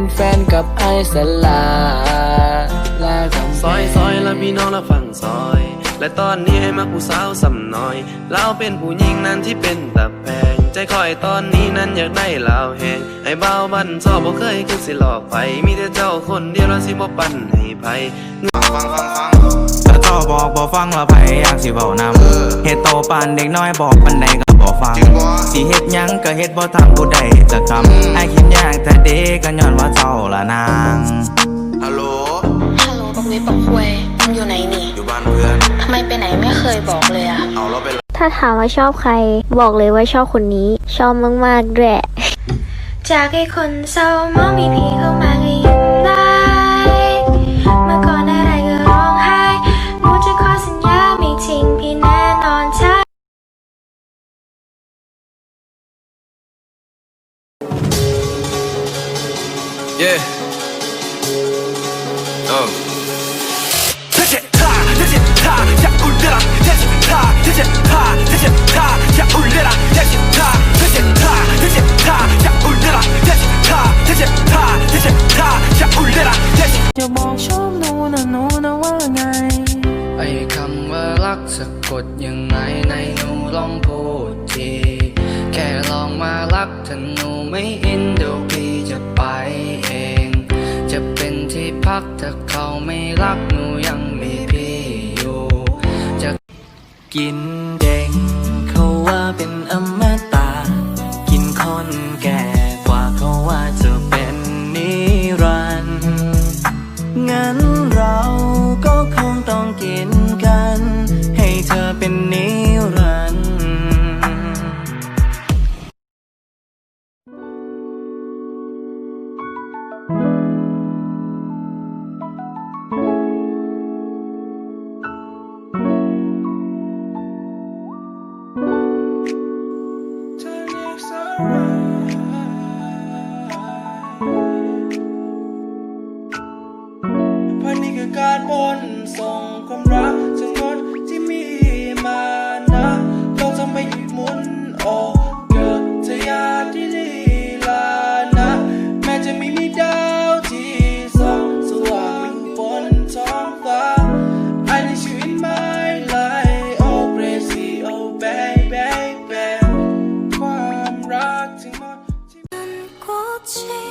เป็นแฟนกับไอสลาลาคำซอยซอยและพี่น้องละฟังซอย และตอนนี้ให้มาผู้สาวสำน้อย เราเป็นผู้หญิงนั้นที่เป็นตะแพง ใจคอยตอนนี้นั้นอยากได้ลาวแหงไอ้เบาบันชอบบ่เคยคิดสิหลอกไป มีแต่เจ้าคนเดียวแล้วสิบ่ปันให้ไผถ้าเจ้าบอกบ่ฟังและไผอยากสิเว้านำเฮ็ดโตปานเด็กน้อยบอกปันใดก็บ่ ฟังสิเฮ็ดหยังก็เฮ็ดบ่ทำผู้ใดจะคำไอ้คิดยากแต่เด็กก็ย้อนว่าเจ้าละนางฮัลโหลฮัลโหลบักวิบบักควยมึงอยู่ไหนนี่ อยู่บ้านเพื่อนทำไมไปไหนไม่เคยบอกเลยอะเอาเราไปถ้าถามว่าชอบใคร บอกเลยว่าชอบคนนี้ ชอบมากๆด้วยจากไอ้คนเศร้ามองมีพี่เข้ามาก็ยิ้ม เย่เออจะบอกชอบหนูนะหนูนะว่าไง ไอ้คำว่ารักสะกดยังไงในหนูลองพูดที แค่ลองมารักถ้าหนูไม่อินเดี๋ยวพี่จะไป กถ้าเขาไม่รักหนูยังมีพี่อยู่ จะกิน เพราะนี่คือการบนส่งความรัก 情